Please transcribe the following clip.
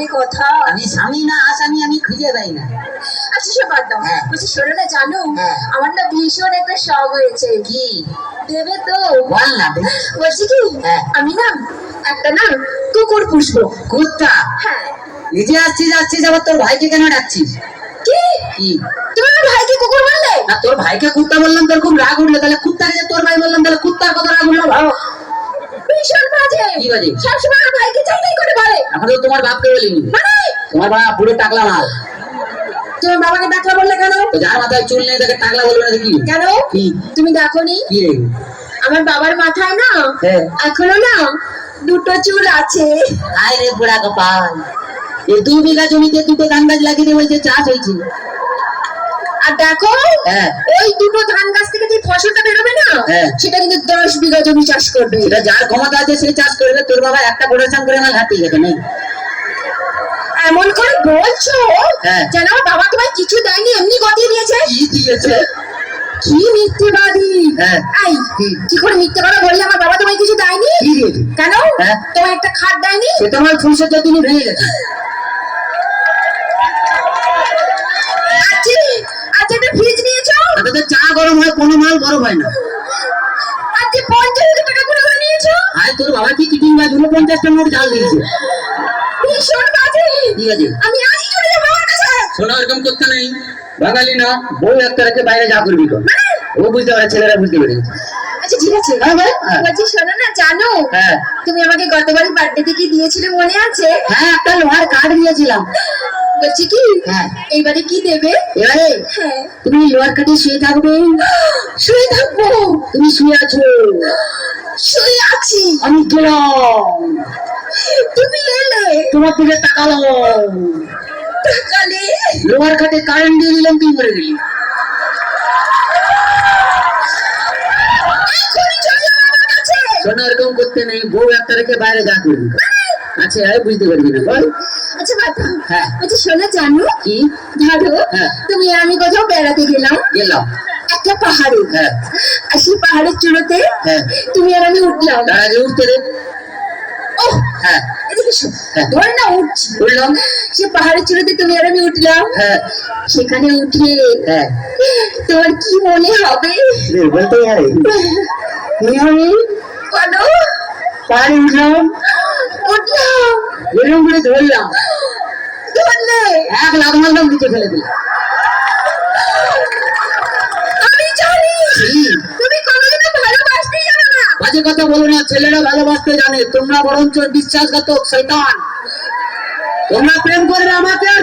বলে কথা? আমি স্বামী না আসামি আমি খুঁজে পাই না। আচ্ছা সব বাদ দাও। হ্যাঁ। বলছি শোনো না জানো? হ্যাঁ। আমার না ভীষণ একটা শখ হয়েছে। কি? দেবে তো? বল না বলছি কি? হ্যাঁ। আমি না একটা না কুকুর পুষবো। কুত্তা? হ্যাঁ। নিজে আসছিস আসছিস আবার তোর ভাইকে কেন ডাকছিস? কি? কি? তুমি ভাইকে কুকুর বললে? না তোর ভাইকে কুত্তা বললাম তোর খুব রাগ উঠল। তাহলে কুত্তাকে তোর ভাই বললাম তাহলে কুত্তার কত রাগ উঠল ভালো ভীষণ বাজে। কি বাজে? সবসময় আমার ভাইকে করে বলে। তোমার বাপকে বলিনি। মানে? তোমার বাপ পুরো টাকলা মাল। তুমি বাবাকে ডাকলা বললে কেন? যার মাথায় চুল নেই তাকে টাকলা বলবে না কি? কেন? কি? তুমি দেখোনি? কি আমার বাবার মাথায় না হ্যাঁ। এখনও না দুটো চুল আছে। আয় রে বুড়া কপাল এই দু বিঘা জমিতে দুটো ধান গাছ লাগিয়ে দিয়ে বলছে চাষ হয়েছে। আর দেখো হ্যাঁ। ওই দুটো ধান গাছ থেকে যে ফসলটা বেরোবে না। সেটা কিন্তু দশ বিঘা জমি চাষ করবে। সেটা যার ক্ষমতা আছে সে চাষ করবে তোর বাবা একটা প্রোডাকশন করে আমার গেছে নেই। এমন করে বলছো হ্যাঁ। যেন বাবা তোমায় কিছু দেয়নি এমনি গতিয়ে দিয়েছে কি দিয়েছে? কি মিথ্যেবাদী? হ্যাঁ। কি? করে মিথ্যে কথা বললে আমার বাবা তোমায় কিছু দেয়নি? কেন? হ্যাঁ। তোমার একটা খাট দেয়নি? সে তোমার ফুলসজ্জা তিনি ভেঙে গেছে। আচ্ছা আচ্ছা একটা ফ্রিজ নিয়েছো? তাতে চা গরম হয় কোনো মাল গরম হয় না। পঞ্চাশ হাজার টাকা করে করে নিয়েছো? আয় তোর বাবা কি কিটিং বা দুটো পঞ্চাশটা নোট জাল দিয়েছে? ভীষণ বাজে। ঠিক আছে। আমি আজই চলে যাব আমার কাছে। শোনা এরকম করতে নেই। বাঙালি না বউ একটা রেখে বাইরে যা করবি তো মানে? ও বুঝতে পারে ছেলেরা বুঝতে পেরে আচ্ছা ঠিক আছে। হ্যাঁ ভাই। বলছি শোনো না জানো? হ্যাঁ। তুমি আমাকে গতবার বার্থডে কি দিয়েছিলে মনে আছে? হ্যাঁ একটা লোহার কাঠ দিয়েছিলাম। বলছি কি? হ্যাঁ। এইবারে কি দেবে? এবারে হ্যাঁ। তুমি লোহার কাঠে শুয়ে থাকবে। শুয়ে থাকব। তুমি শুয়ে আছো। শুয়ে আছি। আমি গেলাম তুমি এলে। তোমার দিকে তাকালো। তাকালে। লোহার কাঠে কারেন্ট দিয়ে দিলাম মরে গেলি। শোনা এরকম করতে নেই। বউ একটা রেখে বাইরে যা করবি। আচ্ছা বুঝতে পারবি না। বল। আচ্ছা বাবা হ্যাঁ। আচ্ছা শোনো জানো। কি? ধরো হ্যাঁ। তুমি আমি কোথাও বেড়াতে গেলাম। গেলাম। একটা পাহাড়ে। হ্যাঁ। আর সেই পাহাড়ের চূড়োতে হ্যাঁ। তুমি আর আমি উঠলাম। তার আগে উঠতে দে। ও হ্যাঁ। হ্যাঁ। ধর না উঠছি উঠলাম। সে পাহাড়ের চূড়োতে তুমি আর আমি উঠলাম। হ্যাঁ। সেখানে উঠে হ্যাঁ। তোমার কি মনে হবে? বলতে বলো পাহাড়ে উঠলাম এরকম করে ধরলাম ধরলে এক লাখ মারলাম নিচে ফেলে দিলাম। আমি জানি। তুমি কোনোদিনও ভালোবাসতেই জানো না। বাজে কথা বলো না ছেলেরা ভালোবাসতে জানে। তোমরা বরঞ্চ বিশ্বাসঘাতক শৈতান তোমরা প্রেম করে আমাকে আর